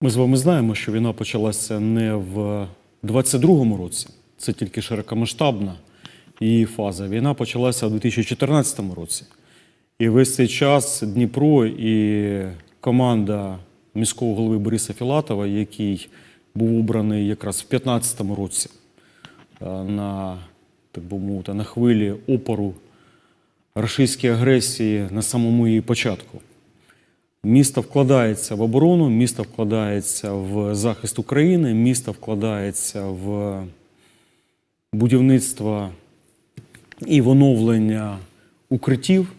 Ми з вами знаємо, що війна почалася не в 22-му році, це тільки широкомасштабна її фаза. Війна почалася у 2014 році. І весь цей час Дніпро і команда міського голови Бориса Філатова, який був обраний якраз в 2015 році е, на, так би мовити, на хвилі опору російської агресії на самому її початку. Місто вкладається в оборону, місто вкладається в захист України, місто вкладається в будівництво і в оновлення укриттів,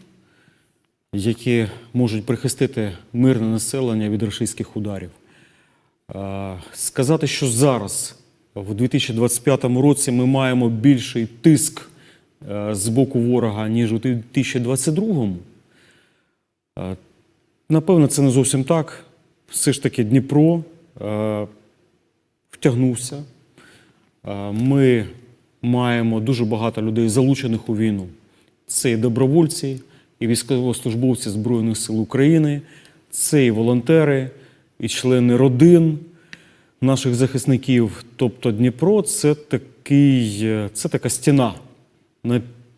які можуть прихистити мирне населення від російських ударів. Сказати, що зараз, в 2025 році, ми маємо більший тиск е, з боку ворога, ніж у 2022, е, напевно, це не зовсім так. Все ж таки Дніпро е, втягнувся. Е, Ми маємо дуже багато людей, залучених у війну. Це і добровольці, і військовослужбовці Збройних сил України, це і волонтери, і члени родин наших захисників. Тобто Дніпро це, такий, е, це така стіна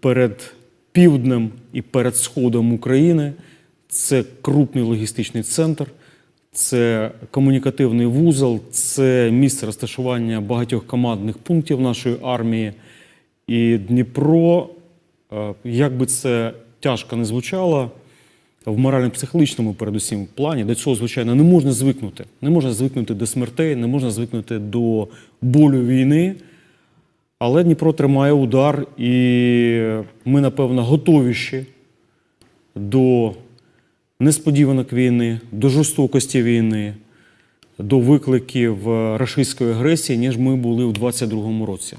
перед півднем і перед сходом України. Це крупний логістичний центр, це комунікативний вузол, це місце розташування багатьох командних пунктів нашої армії. І Дніпро, е, як би це тяжко не звучало, в морально-психологічному, передусім, плані до цього, звичайно, не можна звикнути. Не можна звикнути до смертей, не можна звикнути до болю війни. Але Дніпро тримає удар, і ми, напевно, готовіші до несподіванок війни, до жорстокості війни, до викликів е, рашистської агресії, ніж ми були у 2022 році.